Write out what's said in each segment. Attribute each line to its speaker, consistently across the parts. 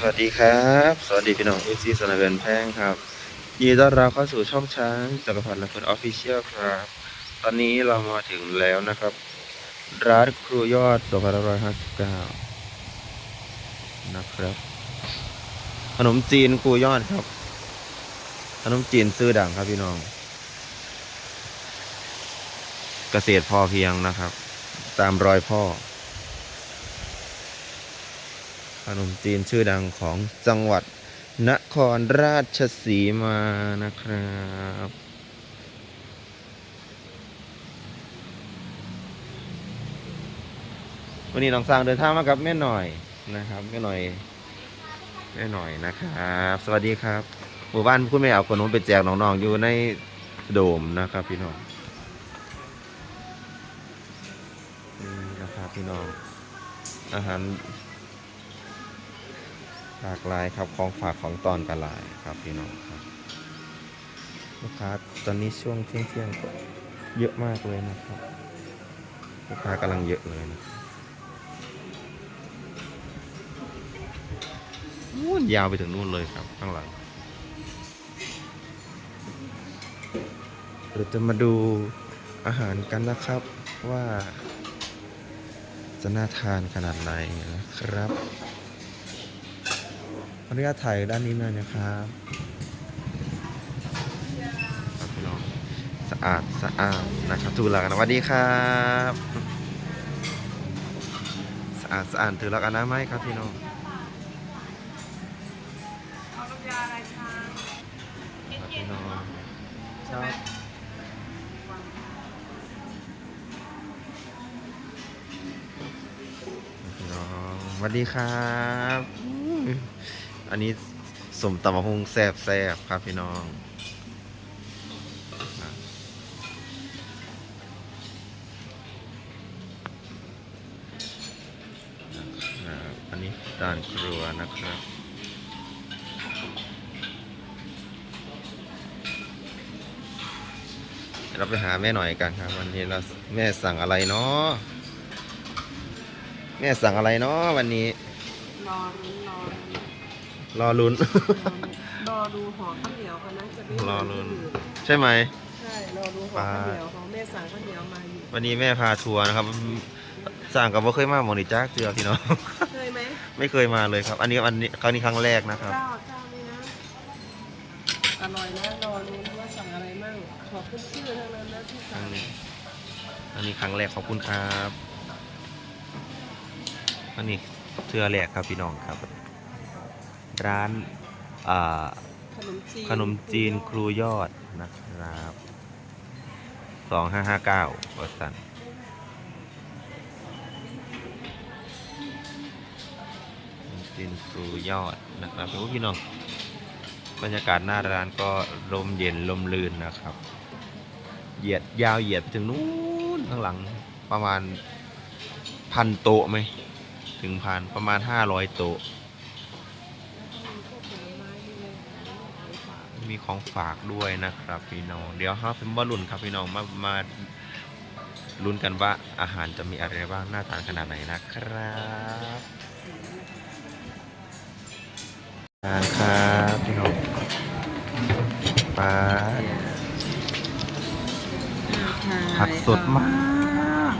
Speaker 1: สวัสดีครับ สวัสดีพี่น้องเอซีสนามเบนแพงครับยินดีต้อนรับเข้าสู่ช่องช้างจักรพันธ์และเพื่อนออฟฟิเชียลครับ ตอนนี้เรามาถึงแล้วนะครับ ร้านครูยอด2559 นะครับ ขนมจีนครูยอดครับ ขนมจีนซื้อดังครับพี่น้อง เกษตรพอเพียงนะครับ ตามรอยพ่อ ข นมจีนชื่อดังของจังหวัดนครราชสีมานะครับวันนี้น้องสร้างเดินทางมากับแม่หน่อยนะครับแม่หน่อยแม่หน่อยนะครับ สวัสดีครับ หมู่บ้านคุณแม่เอาขนมไปแจกน้องๆอยู่ในโดมนะครับ พี่น้องนี่นะครับพี่น้องอาหาร หลากหลายครับของฝากของตอนกันหลายครับพี่น้องครับลูกค้าตอนนี้ช่วงเที่ยงเที่ยงก็เยอะมากเลยนะครับลูกค้ากำลังเยอะเลยนะนู่นยาวไปถึงนู่นเลยครับข้างหลังเราจะมาดูอาหารกันนะครับว่าจะน่าทานขนาดไหนนะครับ ออนุญาตถ่ายด้านนี้หน่อยนะครับครับพี่น้องสะอาดสะอาดนะครับถูกหลักอนามัยดีครับสะอาดสะอาดถือหลักอนามัยครับพี่น้อง
Speaker 2: เอาน้ำยาอะไรคะ
Speaker 1: ครับพี่น้อง
Speaker 2: ช
Speaker 1: องสวัสดีครับ อันนี้สมตำมะฮุงแซบแซบครับพี่น้อง อันนี้ด้านครัวนะครับเราไปหาแม่หน่อยกันครับ วันนี้เราแม่สั่งอะไรเนาะแม่สั่งอะไรเนาะวันนี้
Speaker 2: รอรุ้ รอรุ้น
Speaker 1: รอลุ้น
Speaker 2: รอดูห่อข้าวเหนียวกันนะจะได้
Speaker 1: รอลุ้น ใช่ไหม
Speaker 2: ใช่รอดูห่อข้าวเหนียวของแม่สั่งข้าวเหนียวมาอยู่
Speaker 1: วันนี้แม่พาทัวร์นะครับ สั่งกับว่าเคยมาหมองนิจ้าเจือพี่น้อง
Speaker 2: เคยไหม
Speaker 1: ไม่เคยมาเลยครับ อันนี้อันนี้ครั้งนี้ครั้งแรกนะครับ
Speaker 2: เจ้าเจ้านี่นะ อร่อยนะรอรุ้นว่าสั่งอะไรมั่งขอขึ้นชื่อทั้งนั้นนะที่
Speaker 1: ครั้
Speaker 2: สั่
Speaker 1: ง
Speaker 2: ง
Speaker 1: นี้อันนี้ครั้งแรกขอบคุณครับ อันนี้เทือแรกครับพี่น้องครับ ร้านอ่า
Speaker 2: ขนมจีน
Speaker 1: ขนมจีนครูยอดนะครับสองห้าห้าเก้าบสันขนมจีนครูยอดนะครับโอ้พี่น้องบรรยากาศหน้าร้านก็ลมเย็นลมลื่นนะครับ เหยียดยาวเหยียดไปถึงนู้นข้างหลังประมาณพันโต๊ะไหมถึงพันประมาณห้าร้อยโต๊ะ
Speaker 2: พวกผลไม้นี่เลยของฝาก
Speaker 1: มีของฝากด้วยนะครับพี่น้อง เดี๋ยวครับเป็นบอลลุนครับพี่น้องมามาลุ้นกันว่าอาหารจะมีอะไรบ้างน่าทานขนาดไหนนะครับทานครับพี่น้องปลาผักสดมาก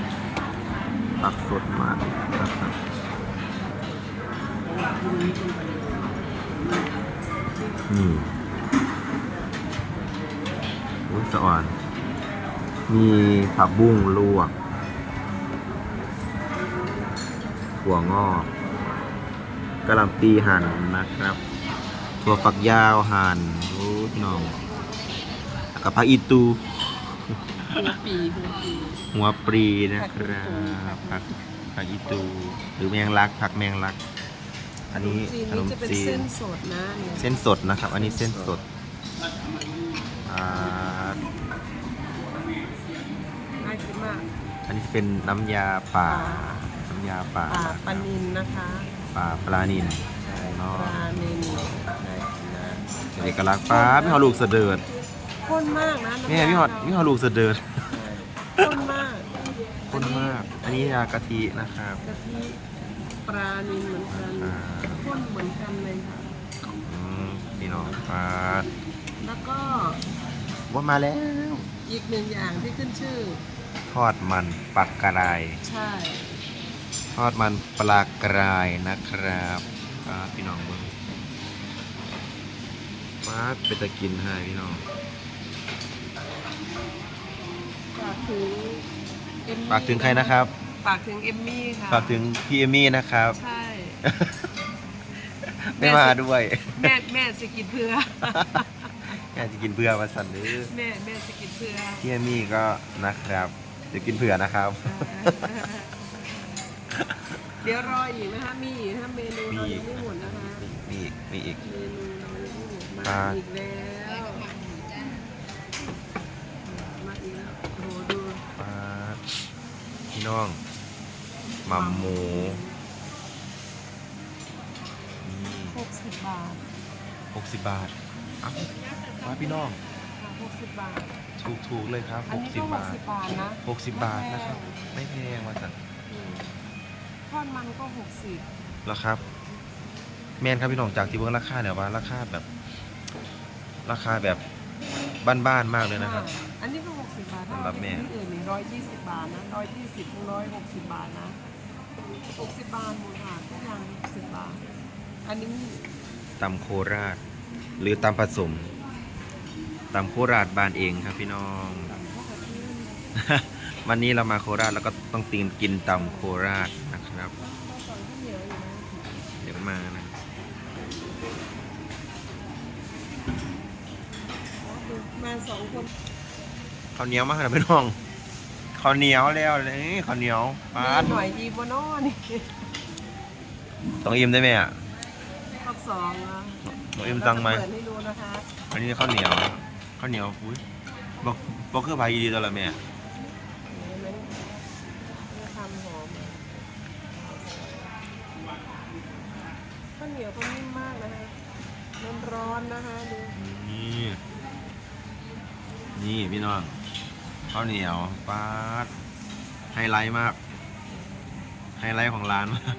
Speaker 1: ผักสดมากนะครับนี่ อุ้ยสะอ่อน มีผักบุ้งลวกถั่วงอกกะหล่ำปีหั่นนะครับ ถั่วฝักยาวหั่นโอ้พี่น้องแล้วกับผักอีตู
Speaker 2: หัวปีหัวปี
Speaker 1: หัวปรีนะครับผักผักอีตู หรือแมงลักผักแมงลัก อันนี้ข
Speaker 2: ข
Speaker 1: น
Speaker 2: น
Speaker 1: ม
Speaker 2: มจีน
Speaker 1: จี
Speaker 2: นี่จะเป็นเส้
Speaker 1: น
Speaker 2: นสดนะเนี่ย
Speaker 1: เส้นสดนะครับ อันนี้เส้นสดอ่า
Speaker 2: น่ากินมาก
Speaker 1: อันนี้จะเป็นน้ำยาป่า น้ำยาป่า
Speaker 2: ปลา
Speaker 1: นะครับ
Speaker 2: ปลานินนะคะ
Speaker 1: ป่าปลานินใช่เนาะ
Speaker 2: ปลานินน่ากินมาก
Speaker 1: เป็นเอกลักษณ์ป้าพี่หอลูกเสดิร์ด
Speaker 2: ข้นมากนะน้ำ
Speaker 1: แม่
Speaker 2: ยา
Speaker 1: พี่หอด
Speaker 2: เขา
Speaker 1: พี่หอลูกเสดิร์ด
Speaker 2: ข้นมาก
Speaker 1: ข้นมาก อันนี้ยากะทินะครับ
Speaker 2: กะทิปลานินเหมือนกัน
Speaker 1: อ่า
Speaker 2: ข้นเหมือนกันเลยค่ะ
Speaker 1: อืมพี่น้องปลา
Speaker 2: แล้วก็
Speaker 1: ว่ามาแล้ว
Speaker 2: อีกหนึ่งอย่างที่ขึ้นชื่อ
Speaker 1: ทอดมันปักกระไร
Speaker 2: ใช่
Speaker 1: ทอดมันปลากรายนะครับปลาพี่น้องเบิ้งปลาเป็นตะกินให้พี่น้อง
Speaker 2: ฝากถึงเอมมี่
Speaker 1: ฝากถึงใครนะครับ
Speaker 2: ฝากถึงเอมมี่ค่ะ
Speaker 1: ฝากถึงพี่เอมี่นะครับ
Speaker 2: ใช่
Speaker 1: ไม่มาด้วย
Speaker 2: แม่แม่สกินเพื่อ
Speaker 1: แค่จะกินเพื่อมาสั่นหรือ
Speaker 2: แม่แม่สกินเพื่อ
Speaker 1: พี่เอมี่ก็นะครับ เดี๋ยวกินเผื่อนะครับ
Speaker 2: เดี๋ยวรออีกนะคะมีอีกนะคะเมนูเรายังไม่หมดนะคะ
Speaker 1: มีอีกมีอีก
Speaker 2: เมนูเรายังไม่หมดมา
Speaker 1: อ่า
Speaker 2: อีกแล้วมาอีกแล้วโอ้โหดู
Speaker 1: ปลาพี่น้องหมัมหมูนี่
Speaker 2: หกสิบบาท
Speaker 1: หกสิบบาทเอ้า มาพี่น้อง
Speaker 2: ค่ะหกสิบบาท
Speaker 1: ถูกถูกเลยครับ
Speaker 2: อัน
Speaker 1: หก
Speaker 2: นี้
Speaker 1: สิ
Speaker 2: ก็
Speaker 1: บ
Speaker 2: หก
Speaker 1: บาท
Speaker 2: สิบบาทนะ
Speaker 1: หกสิบบาทนะครับ ไม่แพงมาสั่น
Speaker 2: อืมทอดมันก็หกสิบ
Speaker 1: แล้วครับ แมนครับพี่น้องจากที่เบิ่งราคาเนี่ยว่าราคาแบบ ราคาแบบบ้านๆมากเลยนะครับ
Speaker 2: อันนี้ก็หกสิบบาทถ้า
Speaker 1: สำหรับแม่
Speaker 2: ที่อื่นนี่ร้อยยี่สิบบาทนะร้อยยี่สิบถึงร้อยหกสิบบาทนะหกสิบบาทหมดค่ะทุกอย่างหกสิบบาท อันนี้
Speaker 1: ตำโคราช หรือตำผสม ตำโคราชบานเองครับพี่น้อง
Speaker 2: ตำพวกกระเทียม
Speaker 1: วันนี้เรามาโคราชแล้วก็ต้องตีนกินตำโคราชนะครับ
Speaker 2: มาสอนข้าวเหนียวอยู่นะ
Speaker 1: เดี๋ยวมานะ
Speaker 2: มาสองคน
Speaker 1: ข้าวเหนียวมาครับพี่น้องข้าวเหนียวแล้วนี่ข้าวเหนียวปาด
Speaker 2: มีหน่อยดีบนอ้อนี่
Speaker 1: ต้องอิ่มได้ไหมอะ
Speaker 2: รอบสองนะ
Speaker 1: ต้องอิ่มตังไหม
Speaker 2: เราจะเปิดให้ดูนะคะ
Speaker 1: อันนี้ข้าวเหนียว ข้าวเหนียวอุ้ยบอกบอกคือพายดีตัวละแม่
Speaker 2: เห็นไหมนี่ทำหอมอะข้าวเหนียวเขานิ่มมากนะคะร้อนๆนะคะดู
Speaker 1: นี่นี่พี่น้องข้าวเหนียวปาดไฮไลท์มาก ไฮไลท์ของร้านมาก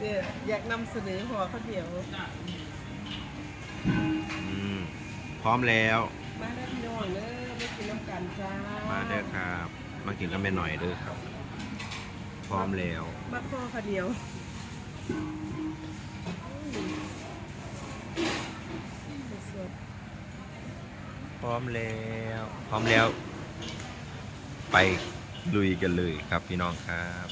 Speaker 2: เนี่ยอยากนำเสนอห่อข้าวเหนียว
Speaker 1: อืม พร้อมแล้ว
Speaker 2: มาได้พี่น้องเด้อไม่กินน้ำกันจ้า
Speaker 1: มา
Speaker 2: มา
Speaker 1: เด้อครับ มากินกันไปหน่อยเด้อครับ พร้อมแล้ว
Speaker 2: มาพ่อข้าวเหนียวสด
Speaker 1: พร้อมแล้ว พร้อมแล้ว ไปลุยกันเลยครับพี่น้องครับ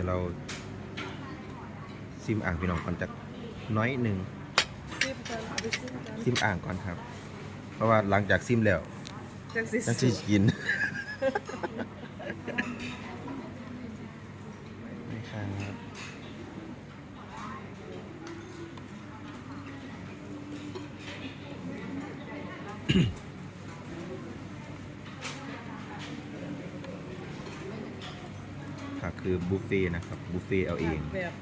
Speaker 1: ดี๋ยวเราซิมอ่างพี่น้องก่อนจากน้อยหนึ่ง
Speaker 2: ๆซิมกันเอาไปซิมกัน
Speaker 1: ซิมอ่างก่อนครับ เพราะว่าหลังจากซิมแล้ว
Speaker 2: จังสิ
Speaker 1: นั่นที่กินนี่ครับค่ะ คือบุฟเฟ่ต์นะครับบุฟเฟ่ต์เอาเอง
Speaker 2: แบบ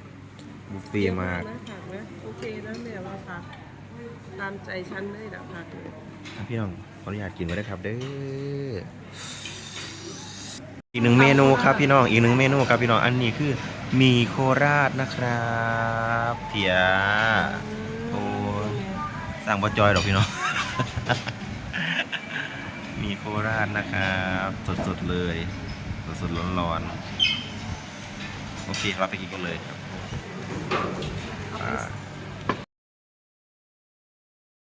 Speaker 1: บุฟเฟ่ต์มาก
Speaker 2: นะผักนะโอเคนะแม่ว่าผักตามใจฉันเลยนะผักเลย
Speaker 1: อะพี่น้องขออนุญาตกินไว้ได้ครับเด้ออีกหนึ่งเมนูครับพี่น้องอีกหนึ่งเมนูครับพี่น้องอันนี้คือหมีโคราชนะครับเพียโอ้ยสั่งบะจอยหรอกพี่น้องมีโคราชนะครับ สดๆเลย สดๆร้อนๆ โอเค เราไปกินกันเลยครั